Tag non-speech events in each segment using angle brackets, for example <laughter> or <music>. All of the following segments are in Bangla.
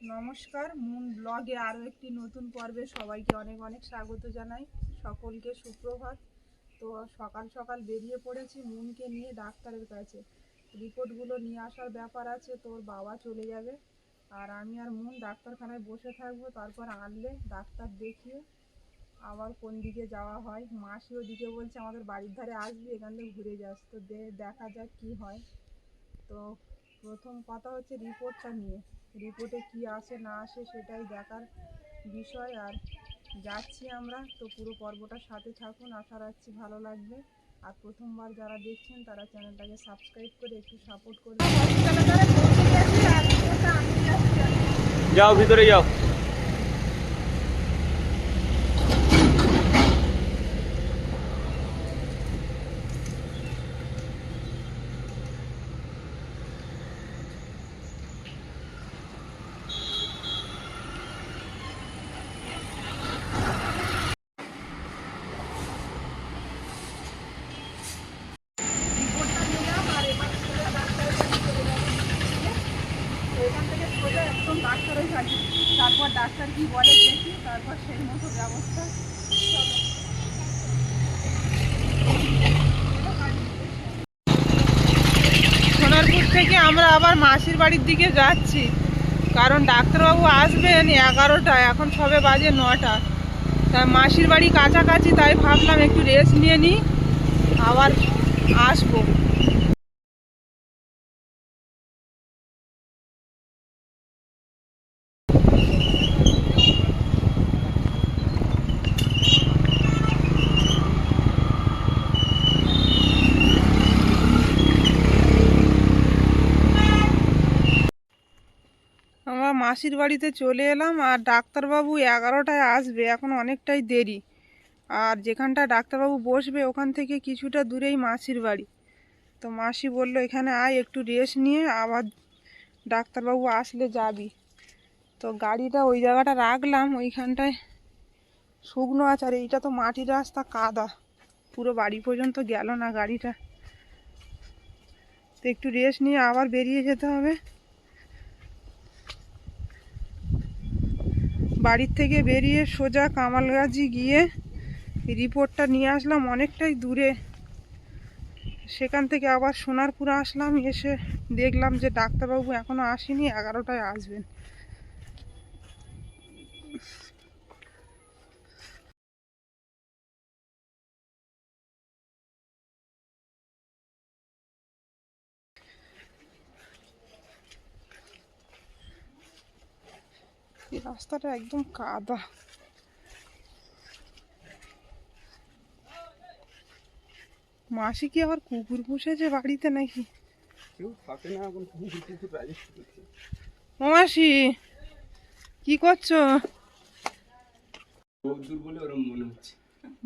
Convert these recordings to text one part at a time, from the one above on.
নমস্কার, মুন ব্লগে আরও একটি নতুন পর্বে সবাইকে অনেক অনেক স্বাগত জানাই। সকলকে সুপ্রভাত। তো সকাল সকাল বেরিয়ে পড়েছি মুনকে নিয়ে ডাক্তারের কাছে। রিপোর্টগুলো নিয়ে আসার ব্যাপার আছে, তোর বাবা চলে যাবে। আর আমি আর মুন ডাক্তারখানায় বসে থাকব, তারপর আনলে ডাক্তার দেখিয়ে আবার কোন দিকে যাওয়া হয়। মাসি ওদিকে বলছে, আমাদের বাড়ির ধারে আসবি, এখান থেকে ঘুরে যাস। তো দেখা যাক কি হয়। তো প্রথম কথা হচ্ছে রিপোর্টটা নিয়ে। রিপোর্টে কি আসে না আসে সেটাই দেখার বিষয়। আর যাচ্ছি আমরা, তো পুরো পর্বটা সাথে থাকুন, আশা রাখছি ভালো লাগবে। আর প্রথমবার যারা দেখছেন, তারা চ্যানেলটাকে সাবস্ক্রাইব করে একটু সাপোর্ট করবেন। যাও, ভিতরে যাও রিপোর্টটা নিলাম আর এবার সোজা ডাক্তারের কাছে চলে যাব। তো এখান থেকে সোজা ডাক্তারের কাছে তারপর ডাক্তার কি বলে দেখি, তারপর সেই মতো ব্যবস্থা। সোনারপুর থেকে আমরা আবার মাসির বাড়ির দিকে যাচ্ছি, কারণ ডাক্তারবাবু আসবেন এগারোটা এখন সবে বাজে নটা। তাই মাসির বাড়ি কাছাকাছি, তাই ভাবলাম একটু রেস্ট নিয়ে নিই, আবার আসব আমরা মাসির বাড়িতে চলে এলাম আর ডাক্তারবাবু এগারোটায় আসবে, এখন অনেকটাই দেরি। আর যেখানটা ডাক্তারবাবু বসবে ওখান থেকে কিছুটা দূরেই মাসির বাড়ি। তো মাসি বলল, এখানে আয়, একটু রেস্ট নিয়ে আবার ডাক্তারবাবু আসলে যাবি। তো গাড়িটা ওই জায়গাটা রাখলাম, ওইখানটায় শুকনো আছে, আর এইটা তো মাটির রাস্তা, কাদা। পুরো বাড়ি পর্যন্ত গেল না গাড়িটা। তো একটু রেস্ট নিয়ে আবার বেরিয়ে যেতে হবে। বাড়ির থেকে বেরিয়ে সোজা কামালগাজি গিয়ে রিপোর্টটা নিয়ে আসলাম অনেকটাই দূরে। সেখান থেকে আবার সোনারপুরে আসলাম, এসে দেখলাম যে ডাক্তারবাবু এখনও আসেনি, এগারোটায় আসবেন। রাস্তাটা একদম কাদা। মাসি কি আবার কুকুর পুষেছে বাড়িতে নাকি? কেউ থাকে না এখন কুকুর কুকুর রাজত্ব করছে মাসি কি করছ? বলে ওরম মনে হচ্ছে।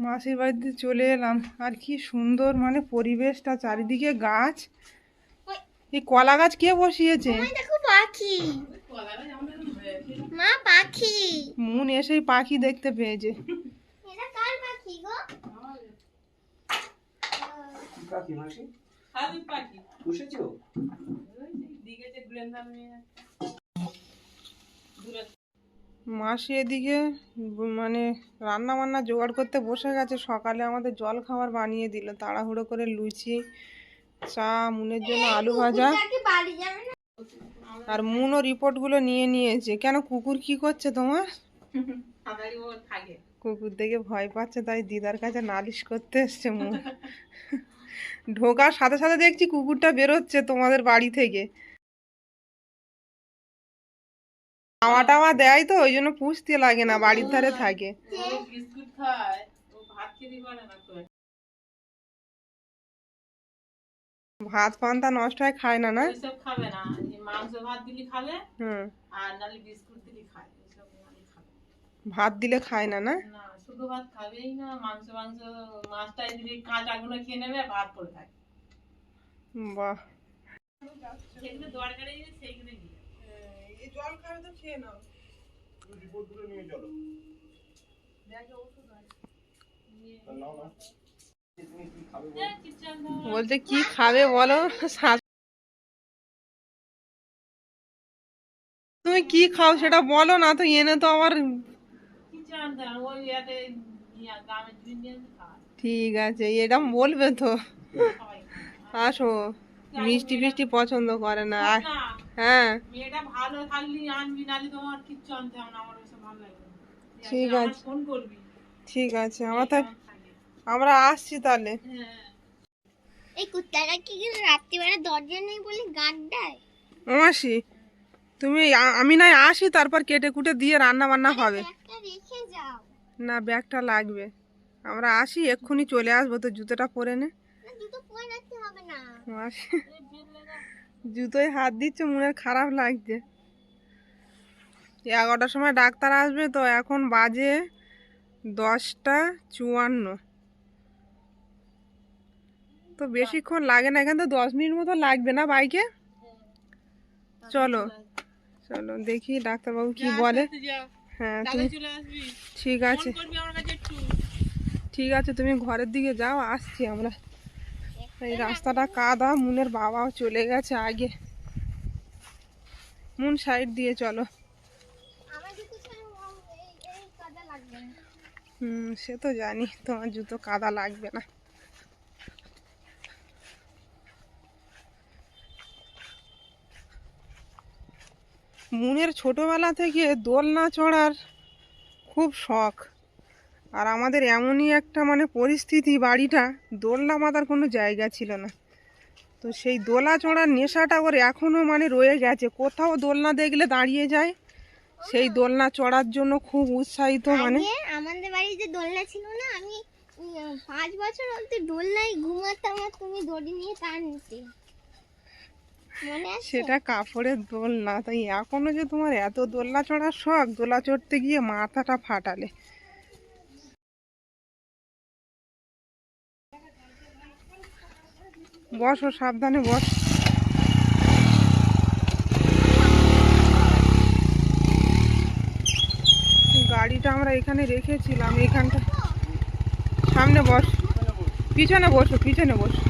মাসির বাড়িতে চলে এলাম। আর কি সুন্দর মানে পরিবেশটা চারিদিকে গাছ। এই কলা গাছ কে বসিয়েছে? দেখো পাখি। মা পাখি। মন এসেই পাখি দেখতে পেয়েছে। এটা কার পাখি গো? পাখি মাসি? পুষেছো মাসি এদিকে মানে রান্না বান্না জোগাড় করতে বসে গেছে। সকালে আমাদের জল খাবার বানিয়ে দিল। তাড়াহুড়ো করে লুচি চা মুনের জন্য আলু ভাজা। বাড়ি যাবে না? আর মুনও রিপোর্টগুলো নিয়ে নিয়েছে। কেন কুকুর কি করছে তোমার? কুকুর দেখে ভয় পাচ্ছে তাই দিদার কাছে নালিশ করতে এসছে মুন ঢোকার সাথে সাথে দেখছি কুকুরটা বেরোচ্ছে তোমাদের বাড়ি থেকে। খাওয়া টাওয়া দেয় তো ওই জন্য পুষতে লাগে না বাড়ির ধারে থাকে। ভাত পান্তা নষ্ট হয় খায় না না? খাবে না। মাংস ভাত দিলি খাবে আর নাহলে বিস্কুট দিলি খায় এসব খাবে। ভাত দিলে খায় না না? শুধু ভাত খাবেই না মাংস মাংস মাছটাই দিলি কাঁচাগুলো খেয়ে নেবে ভাত পড়ে থাকে। বাহ। যেগুলো দরকারি সেইগুলো দিয়ে। জল খাবে তো খেয়ে নাও। রিপোর্টগুলো নিয়ে চলো না তুমি কি খাবে বলো? কিচেন বলছে কি খাবে বলো তুমি কি খাও সেটা বলো না তো এনে তো আবার। ঠিক আছে এটা বলবে তো আসো মিষ্টি ফিষ্টি পছন্দ করে না। হ্যাঁ। ঠিক আছে। ঠিক আছে আমার তা। আমরা আসছি তাহলে হ্যাঁ এই কুত্তাটা কি রাত্রিবেলা দরজা নেই বলে গান দেয় মাসি তুমি আমি নাই আসি তারপর কেটে কুটে দিয়ে রান্না বান্না হবে। না ব্যাগটা লাগবে। আমরা আসি এক্ষুনি চলে আসব তো জুতোটা পরে নে। জুতোয় হাত দিচ্ছে মনে খারাপ লাগছে। এগারোটার সময় ডাক্তার আসবে তো এখন বাজে দশটা চুয়ান্ন। তো বেশিক্ষণ লাগে না এখান তো দশ মিনিট মতো লাগবে না বাইকে? চলো। চলো। দেখি ডাক্তারবাবু কি বলে। হ্যাঁ তুমি ঠিক আছে। ফোন করবি আমার কাছে একটু। ঠিক আছে তুমি ঘরের দিকে যাও আসছি আমরা। এই রাস্তাটা কাদা মুনের বাবাও চলে গেছে আগে। মুন সাইড দিয়ে চলো। হুম সে তো জানি তোমার জুতো কাদা লাগবে না। মুনের ছোটবেলা থেকে দোলনা চড়ার খুব শখ। আর আমাদের এমনই একটা মানে পরিস্থিতি বাড়িটা দোলনা মাতার কোনো জায়গা ছিল না। তো সেই দোলা চড়ার নেশাটা ওর এখনও মানে রয়ে গেছে। কোথাও দোলনা দেখলে দাঁড়িয়ে যায় সেই দোলনা চড়ার জন্য খুব উৎসাহিত মানে। আমাদের বাড়িতে দোলনা ছিল না আমি পাঁচ বছর অব্দি দোলনায় ঘুমাতাম আর তুমি দড়ি নিয়ে টানতে সেটা কাপড়ের দোলনা তাই এখনও যে তোমার এত দোলনা চড়ার শখ দোলা চড়তে গিয়ে মাথাটা ফাটালে। বসো, সাবধানে বস। গাড়িটা আমরা এখানে রেখেছিলাম, এখানটা সামনে বস। পিছনে বসো পিছনে বসো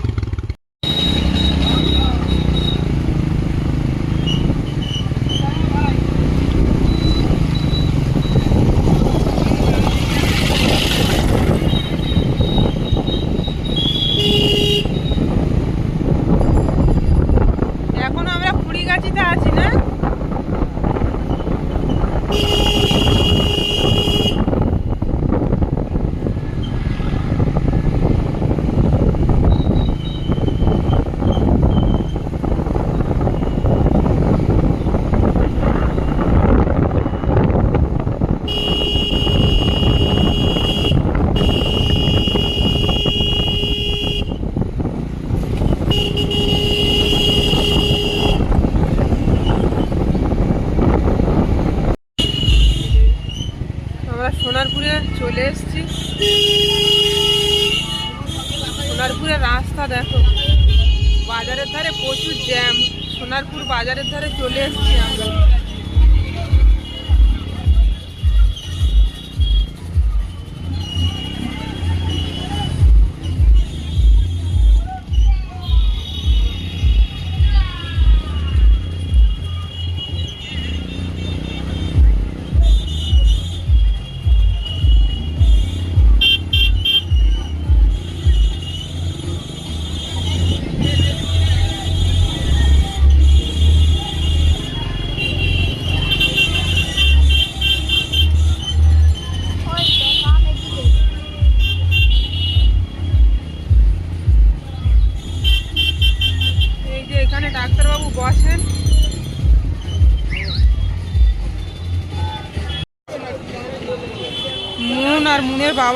এখন আমরা কুড়িগাছিতে আছি না আমরা সোনারপুরে চলে এসেছি সোনারপুরের রাস্তা দেখো বাজারের ধারে প্রচুর জ্যাম সোনারপুর বাজারের ধারে চলে এসেছি আমরা।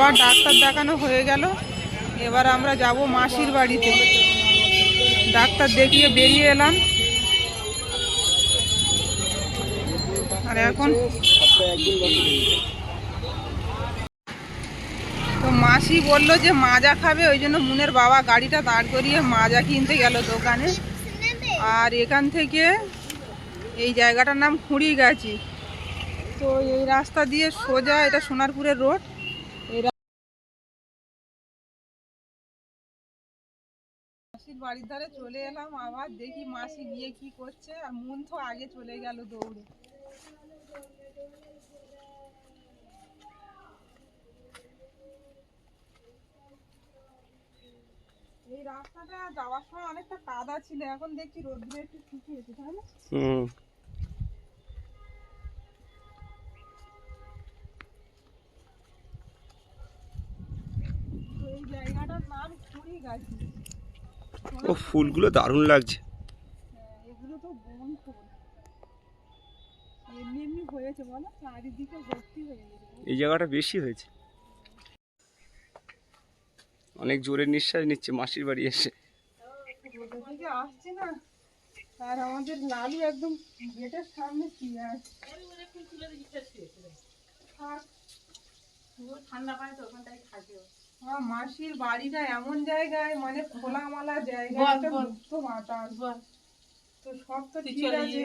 বাবার ডাক্তার দেখানো হয়ে গেল। এবার আমরা যাব মাসির বাড়িতে। ডাক্তার দেখিয়ে বেরিয়ে এলাম। আর এখন তো মাসি বলল যে মাজা খাবে, ওই জন্য মুনের বাবা গাড়িটা দাঁড় করিয়ে মাজা কিনতে গেল দোকানে। আর এখান থেকে এই জায়গাটার নাম খুঁড়িগাছি। তো এই রাস্তা দিয়ে সোজা এটা সোনারপুরের রোড। মাসির বাড়ির ধারে চলে এলাম আবার দেখি মাসি গিয়ে কি করছে আর মন তো আগে চলে গেল দৌড়ে। এই রাস্তাটা যাওয়ার সময় অনেকটা কাদা ছিল এখন দেখছি রোদ্রে একটু শুকিয়েছে তাই না? এই জায়গাটার নাম কুড়ি গাছি। ও ফুলগুলো দারুণ লাগছে। হ্যাঁ, এগুলো তো বন ফুল এমনি এমনি হয়েছে বলো? চারিদিকে ভর্তি হয়ে গেছে। এই জায়গাটা বেশি হয়েছে। অনেক জোরে নিঃশ্বাস নিচ্ছে মাসির বাড়ি এসে। আসছে না আর আমাদের লালু একদম গেটের সামনে শুয়ে আছে। ঠান্ডা পায় তো ওখানটায় থাকে মাসির বাড়িটা এমন জায়গায় মানে খোলামালা জায়গা একটা মুক্ত বাতাস। তো সব তো ঠিক আছে।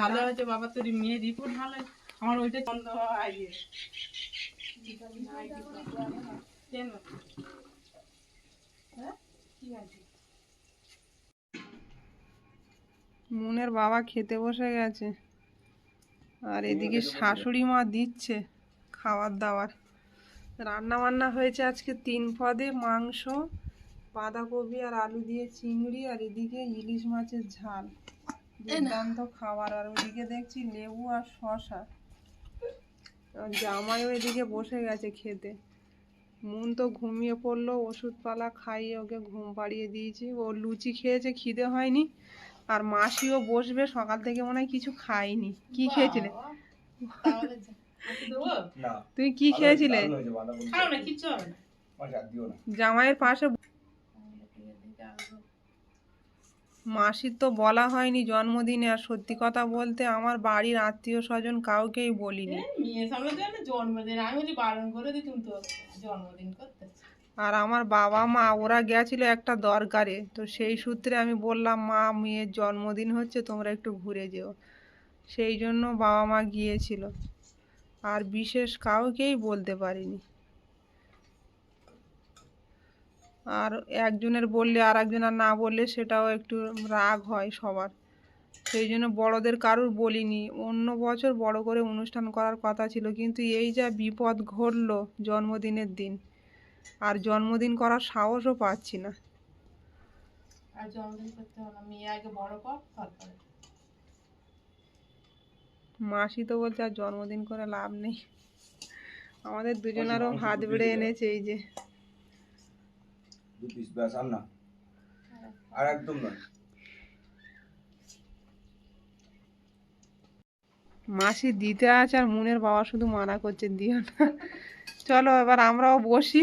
ভালো হয়েছে বাবা তোর মেয়ের রিপোর্ট ভালো। আমার ওইটা বন্ধ হওয়া কেন? হ্যাঁ? আছে? মুনের বাবা খেতে বসে গেছে। আর এদিকে শাশুড়ি মা দিচ্ছে খাবার দাবার রান্না বান্না হয়েছে আজকে তিন পদে মাংস বাঁধাকপি আর আলু দিয়ে চিংড়ি আর এদিকে ইলিশ মাছের ঝাল। দুর্দান্ত খাবার। আর ওইদিকে দেখছি লেবু আর শশা জামাইও এদিকে বসে গেছে খেতে। মন তো ঘুমিয়ে পড়ল ওষুধপালা খাইয়ে ওকে ঘুম পাড়িয়ে দিয়েছি। ও লুচি খেয়েছে খিদে হয়নি। আর মাসিও বসবে সকাল থেকে মনে হয় কিছু খাইনি কি খেয়েছিলে? তুমি কি খেয়েছিলে? খাও না কিচ্ছু হবে না। জামাইয়ের পাশে মাসির তো বলা হয়নি জন্মদিনে আর সত্যি কথা বলতে আমার বাড়ির আত্মীয় স্বজন কাউকেই বলিনি। আর আমার বাবা মা ওরা গেছিল একটা দরকারে তো সেই সূত্রে আমি বললাম মা মেয়ের জন্মদিন হচ্ছে তোমরা একটু ঘুরে যেও। সেই জন্য বাবা মা গিয়েছিল। আর বিশেষ কাউকেই বলতে পারিনি। আর একজনের বললে আর একজনের না বললে সেটাও একটু রাগ হয় সবার। সেই জন্য বড়দের কারুর বলিনি। অন্য বছর বড় করে অনুষ্ঠান করার কথা ছিল, কিন্তু এই যা বিপদ ঘটলো জন্মদিনের দিন, আর জন্মদিন করার সাহসও পাচ্ছি না। আর জন্মদিন করতে না। মেয়ে আগে বড় কর, তারপরে। মাসি তো বলছে আর জন্মদিন করে লাভ নেই। আমাদের দুজনেরও হাত বেড়ে এনেছে এই যে। আর একদম না মাসি দিতে আছে আর মুনের বাবা শুধু মানা করছে দিও না। চলো এবার আমরাও বসি।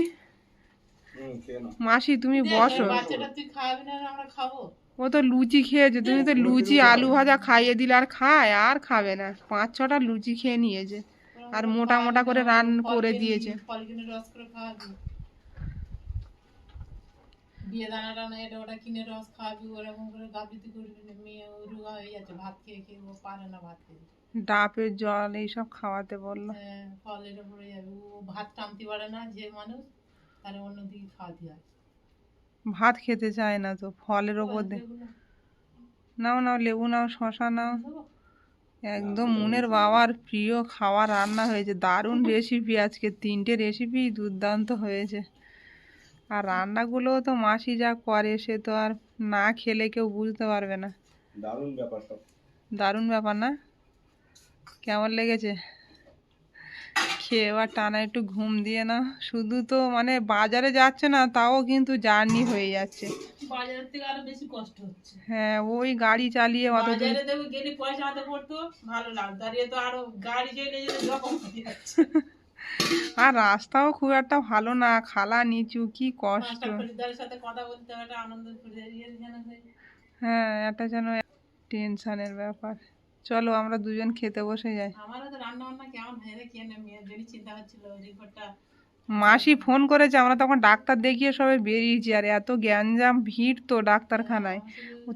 মাসি তুমি বসো। ওই বাচ্চাটা তুই খাওয়াবি না আর আমরা খাব। ও তো লুচি খেয়েছে তুমি তো লুচি আলু ভাজা খাইয়ে দিলে আর খায় আর খাবে না। পাঁচ ছটা লুচি খেয়ে নিয়েছে। আর মোটা মোটা করে রান করে দিয়েছে। ফল কিনে রস করে খাওয়াবি। বিয়ে দানা টানা এটা ওটা কিনে রস খাওয়াবি ওরকম করে গাবলিতে করবি মেয়ে ও হয়ে যাচ্ছে ভাত খেয়ে খেয়ে ও পারে না ভাত খেয়ে ডাবের জল এইসব খাওয়াতে বলল। হ্যাঁ, যাবে। ও ভাত টানতে পারে না যে মানুষ তাহলে অন্যদিকে খাওয়াতে হয় ভাত খেতে চায় না তো ফলের ওপর দিয়ে। নাও নাও লেবু নাও শশা নাও। একদম মুনের বাবার প্রিয় খাবার রান্না হয়েছে দারুণ রেসিপি আজকে তিনটে রেসিপি দুর্দান্ত হয়েছে। আর রান্নাগুলোও তো মাসি যা করে সে তো আর না খেলে কেউ বুঝতে পারবে না। দারুণ ব্যাপার না? কেমন লেগেছে? খেয়ে এবার টানা একটু ঘুম দিয়ে না শুধু তো মানে বাজারে যাচ্ছে না তাও কিন্তু জার্নি হয়ে যাচ্ছে। বাজার থেকে আরও বেশি কষ্ট হচ্ছে। হ্যাঁ ওই গাড়ি চালিয়ে অত দূর। বাজারে দেবে গেলে পয়সা হাতে পড়তো ভালো লাগতো আর তো আরও গাড়ি চলে যেতে রকম হয়ে যাচ্ছে। <laughs> আর রাস্তাও খুব একটা ভালো না খালা নিচু কি কষ্ট। পাঁচটা খরিদ্দারের সাথে কথা বলতে একটা আনন্দ ইয়ে। হ্যাঁ। এটা যেন টেনশনের ব্যাপার। চলো আমরা দুজন খেতে বসে যাই। আমারও তো রান্না বান্না কেমন হয়ে কে না চিন্তা হচ্ছিল রিপোর্টটা মাসি ফোন করেছে আমরা তখন ডাক্তার দেখিয়ে সবাই বেরিয়েছি আর এত গ্যাঞ্জাম ভিড় তো ডাক্তারখানায়।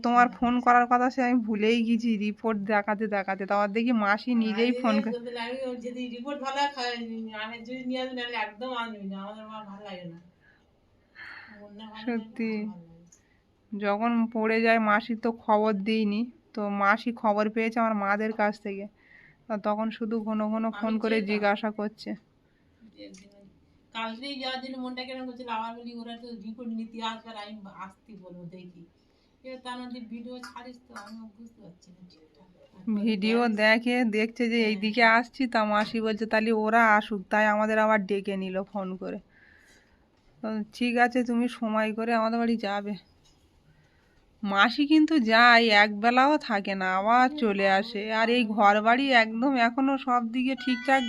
তোমার ফোন করার কথা সে আমি ভুলেই গেছি রিপোর্ট দেখাতে দেখাতে। তারপর দেখি মাসি নিজেই ফোন করে হয় সত্যি। যখন পড়ে যায় মাসি তো খবর দিইনি। তো মাসি খবর পেয়েছে আমার মাদের কাছ থেকে। তখন শুধু ঘন ঘন ফোন করে জিজ্ঞাসা করছে। কালকেই যাওয়ার জন্য মনটা কেন করছিল আমার বলি ওরা তো রিপোর্ট নিতে আসবে আর আমি আসতে বলব দেখি। তার মধ্যে ভিডিও ছাড়িস তো আমি বুঝতে পারছি না। ভিডিও দেখে দেখছে যে এই দিকে আসছি তা মাসি বলছে তাহলে ওরা আসুক। তাই আমাদের আবার ডেকে নিল ফোন করে। ঠিক আছে তুমি সময় করে আমাদের বাড়ি যাবে। মাসি কিন্তু যায় একবেলাও থাকে না আবার চলে আসে। আর এই ঘর বাড়ি একদম এখনও সব দিকে ঠিকঠাক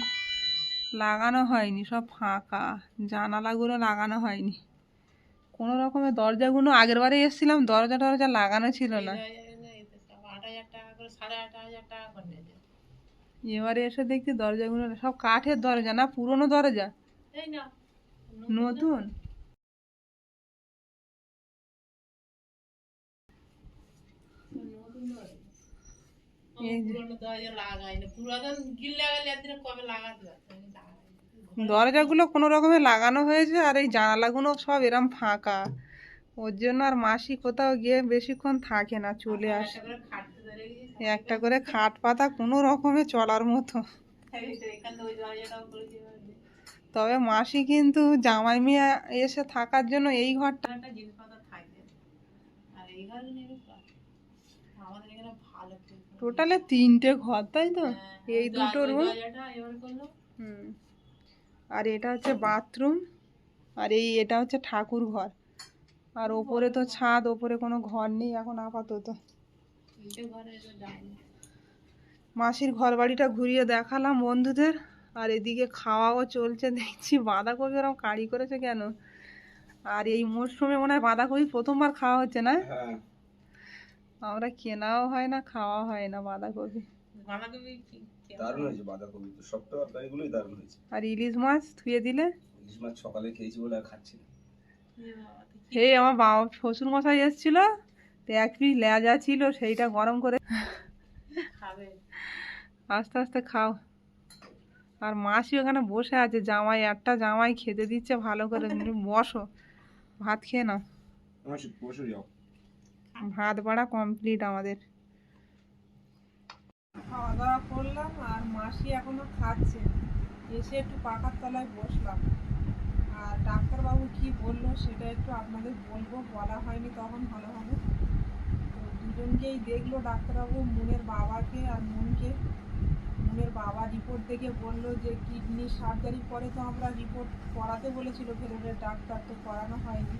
লাগানো হয়নি সব ফাঁকা জানালাগুলো লাগানো হয়নি। কোনো রকমের দরজাগুলো আগের বারে এসেছিলাম দরজা টরজা লাগানো ছিল না। এবারে এসে দেখছি দরজাগুলো সব কাঠের দরজা না পুরনো দরজা? নতুন এই যে- পুরোনো দরজা লাগাই না পুরাতন গিল লাগালে একদিন কবে লাগাতে পারতো আমি লাগাই না। দরজাগুলো কোনো রকমে লাগানো হয়েছে আর এই জানালাগুলো সব এরম ফাঁকা। ওর জন্য আর মাসি কোথাও গিয়ে বেশিক্ষণ থাকে না চলে আসে। একটা করে খাট পাতা কোনো রকমে চলার মতো। দিয়ে তবে মাসি কিন্তু জামাই মেয়ে এসে থাকার জন্য এই ঘরটা একটা জিনিসপত্র থাকে আর এই ঘরে নেই তো। আমাদের এখানে ভালো কেউ করে। টোটালে তিনটে ঘর তাই তো? হ্যাঁ, এই দুটো রুম হুম। আর এটা হচ্ছে বাথরুম আর এই এটা হচ্ছে ঠাকুর ঘর। আর ওপরে তো ছাদ ওপরে কোনো ঘর নেই এখন আপাতত। ঘরে মাসির ঘর বাড়িটা ঘুরিয়ে দেখালাম বন্ধুদের আর এদিকে খাওয়াও চলছে দেখছি বাঁধাকপি ওরকম কারি করেছে কেন? আর এই মরশুমে মনে হয় বাঁধাকপি প্রথমবার খাওয়া হচ্ছে না? হ্যাঁ। আমরা কেনাও হয় না খাওয়া হয় না বাঁধাকপি। বাঁধাকপি কি- কি- দারুণ হয়েছে বাঁধাকপি তো সব তরকারিগুলোই দারুণ হয়েছে। আর ইলিশ মাছ ধুয়ে দিলে? ইলিশ মাছ সকালে খেয়েছি বলে আর খাচ্ছি না। এ বাবা, তো কি- এই আমার বাবা শ্বশুর মশাই এসেছিল তো এক পিস লেজা ছিল সেইটা গরম করে খাবে। আস্তে আস্তে খাও। আর মাসি ওখানে বসে আছে জামাই একটা জামাই খেতে দিচ্ছে ভালো করে বসো ভাত খেয়ে নাও। বসে যাও। ভাত বাড়া কমপ্লিট আমাদের। খাওয়া দাওয়া করলাম আর মাসি এখনও খাচ্ছে। এসে একটু পাকার তলায় বসলাম। আর ডাক্তারবাবু কি বলল সেটা একটু আপনাদের বলব, বলা হয়নি তখন ভালো ভালোভাবে তো দুজনকেই দেখল ডাক্তারবাবু, মুনের বাবাকে আর মুনকে। মুনের বাবা রিপোর্ট দেখে বলল যে কিডনি সার্জারি পরে তো আমরা রিপোর্ট করাতে বলেছিল ফেরোরের ডাক্তার, তো করানো হয়নি।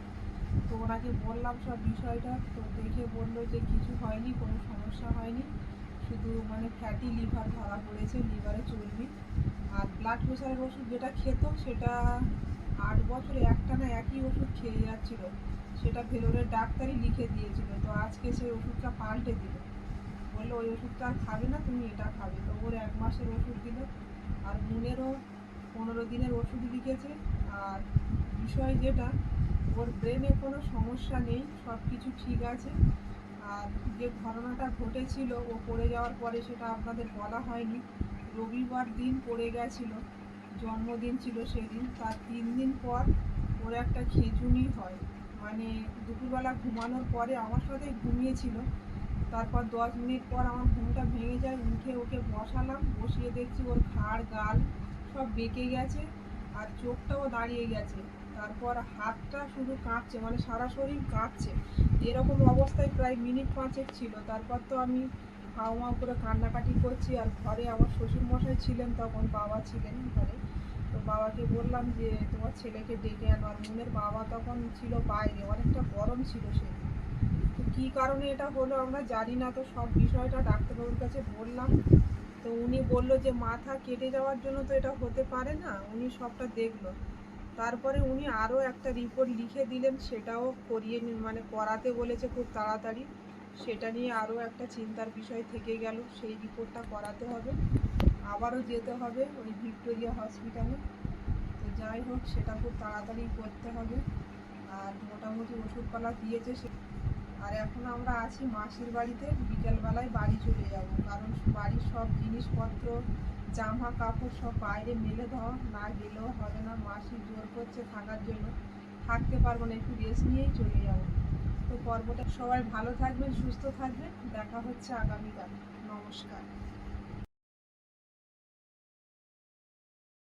তো ওনাকে বললাম সব বিষয়টা, তো দেখে বলল যে কিছু হয়নি, কোনো সমস্যা হয়নি। শুধু মানে ফ্যাটি লিভার ধরা পড়েছে লিভারে চর্বি। আর ব্লাড প্রেশারের ওষুধ যেটা খেত, সেটা আট বছরে একটা না একই ওষুধ খেয়ে যাচ্ছিল। সেটা ভেলোরের ডাক্তারই লিখে দিয়েছিল। তো আজকে সেই ওষুধটা পাল্টে দিল। বলল, ওই ওষুধটা আর খাবে না, তুমি এটা খাবে। তো ওর এক মাসের ওষুধ দিল। আর মুনেরও পনেরো দিনের ওষুধ লিখেছে। আর বিষয় যেটা ওর ব্রেনে কোনো সমস্যা নেই সব কিছু ঠিক আছে। আর যে ঘটনাটা ঘটেছিল, ও পড়ে যাওয়ার পরে সেটা আপনাদের বলা হয়নি। রবিবার দিন পড়ে গেছিল, জন্মদিন ছিল সেদিন। তার তিন দিন পর ওর একটা খেঁচুনি হয়। মানে দুপুরবেলা ঘুমানোর পরে আমার সাথে ঘুমিয়েছিল। তারপর দশ মিনিট পর আমার ঘুমটা ভেঙে যায়, উঠে ওকে বসালাম। বসিয়ে দেখছি ওর ঘাড়, গাল সব বেঁকে গেছে, আর চোখটাও দাঁড়িয়ে গেছে। তারপর হাতটা শুধু কাঁপছে মানে সারা শরীর কাঁপছে। এরকম অবস্থায় প্রায় মিনিট পাঁচেক ছিল। তারপর তো আমি হাও মাও করে কান্নাকাটি করছি আর ঘরে আমার শ্বশুর মশাই ছিলেন তখন, বাবা ছিলেন ঘরে। তো বাবাকে বললাম যে, তোমার ছেলেকে ডেকে আনো। আর মনের বাবা তখন ছিল বাইরে, অনেকটা গরম ছিল সেদিন। তো কী কারণে এটা হলো আমরা জানি না, তো সব বিষয়টা ডাক্তারবাবুর কাছে বললাম। তো উনি বলল যে, মাথা কেটে যাওয়ার জন্য তো এটা হতে পারে না। উনি সবটা দেখল। তারপরে উনি আরও একটা রিপোর্ট লিখে দিলেন, সেটাও করিয়ে মানে করাতে বলেছে খুব তাড়াতাড়ি। সেটা নিয়ে আরও একটা চিন্তার বিষয় থেকে গেল, সেই রিপোর্টটা করাতে হবে। আবারও যেতে হবে ওই ভিক্টোরিয়া হসপিটালে। তো যাই হোক, সেটা খুব তাড়াতাড়ি করতে হবে। আর মোটামুটি ওষুধপালা দিয়েছে সে আর এখন আমরা আছি মাসির বাড়িতে, বিকেলবেলায় বাড়ি চলে যাব। কারণ বাড়ির সব জিনিসপত্র জামা, কাপড় সব বাইরে মেলে দেওয়া না গেলেও হবে না। মাসি জোর করছে থাকার জন্য। থাকতে পারব না, একটু রেস্ট নিয়েই চলে যাব। তো তো পর্বটা সবাই ভালো থাকবেন, সুস্থ থাকবেন। দেখা হচ্ছে আগামীকাল। নমস্কার।